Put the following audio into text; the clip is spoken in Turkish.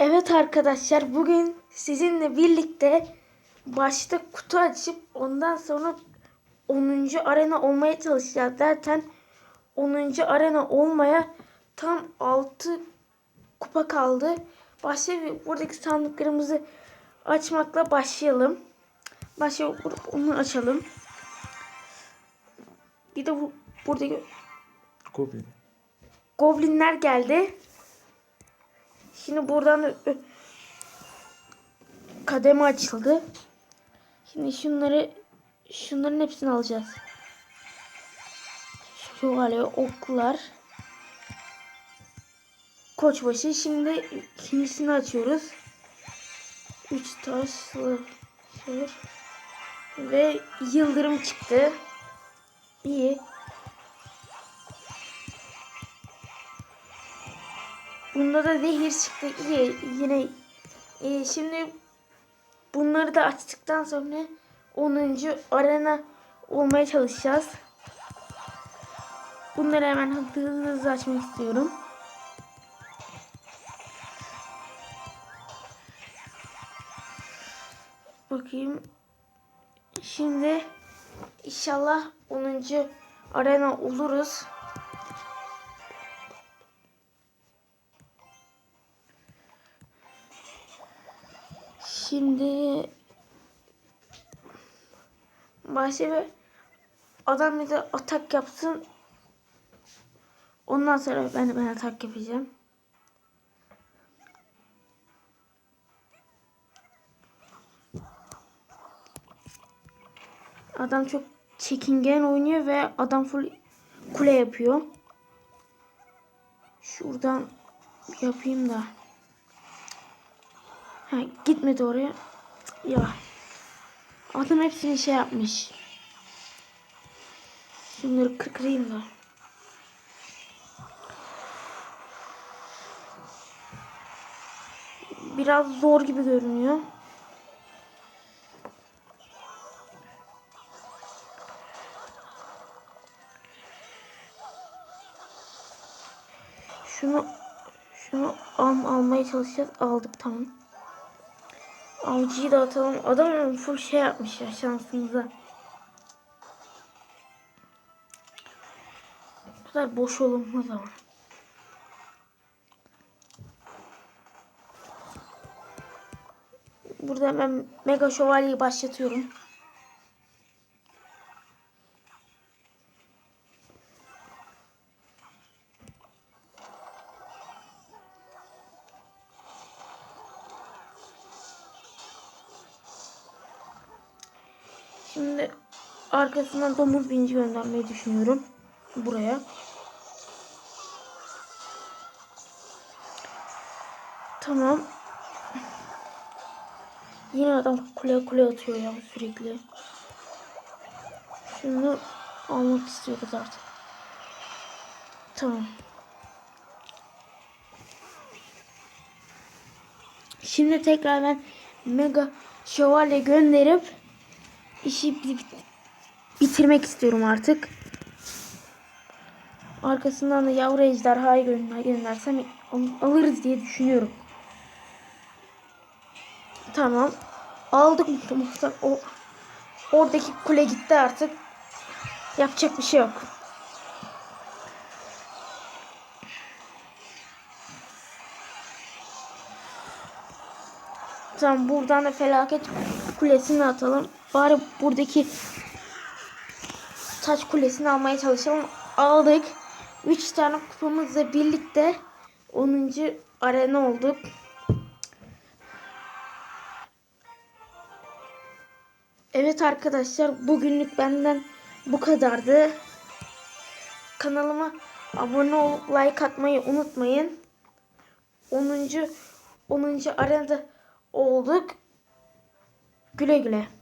Evet arkadaşlar bugün sizinle birlikte başta kutu açıp ondan sonra 10. arena olmaya çalışacağız. Zaten 10. arena olmaya tam 6 kupa kaldı. Başta buradaki sandıklarımızı açmakla başlayalım. Başta onu açalım. Bir de bu buradaki Goblin. goblinler geldi. Şimdi buradan ö- kademe açıldı. Şimdi şunları şunların hepsini alacağız. Şövalye, oklar. Koçbaşı. Şimdi ikincisini açıyoruz. Üç taşlı şey. Ve yıldırım çıktı. İyi. Bunda da zehir çıktı. İyi. Yine iyi. Şimdi bunları da açtıktan sonra 10. arena olmaya çalışacağız. Bunları hemen hızlı hızlı açmak istiyorum. Bakayım. Şimdi inşallah 10. arena oluruz. Şimdi başka bir adam bir de atak yapsın. Ondan sonra ben ben atak yapacağım. Adam çok çekingen oynuyor ve adam full kule yapıyor. Şuradan yapayım da. Ha, gitmedi oraya. Ya. Adam hepsini şey yapmış. Şunları kır- kırayım da. Biraz zor gibi görünüyor. Şunu şunu al, almaya çalışacağız. Aldık tamam. Avcıyı da atalım. Adam full şey yapmış ya şansımıza. Bu kadar boş olunmaz ama. Burada hemen Mega Şövalye'yi başlatıyorum. Şimdi arkasından domuz binci göndermeyi düşünüyorum. Buraya. Tamam. Yine adam kule kule atıyor ya sürekli. Şunu almak istiyoruz artık. Tamam. Şimdi tekrar ben mega şövalye gönderip işi bi- bitirmek istiyorum artık. Arkasından da yavru ejderhayı gönder göndersem al- alırız diye düşünüyorum. Tamam. Aldık muhtemelen. O oradaki kule gitti artık. Yapacak bir şey yok. Tamam buradan da felaket kulesini atalım. Bari buradaki taş kulesini almaya çalışalım. Aldık. 3 tane kupamızla birlikte 10. arena olduk. Evet arkadaşlar bugünlük benden bu kadardı. Kanalıma abone olup like atmayı unutmayın. 10. 10. arenada olduk. Güle güle.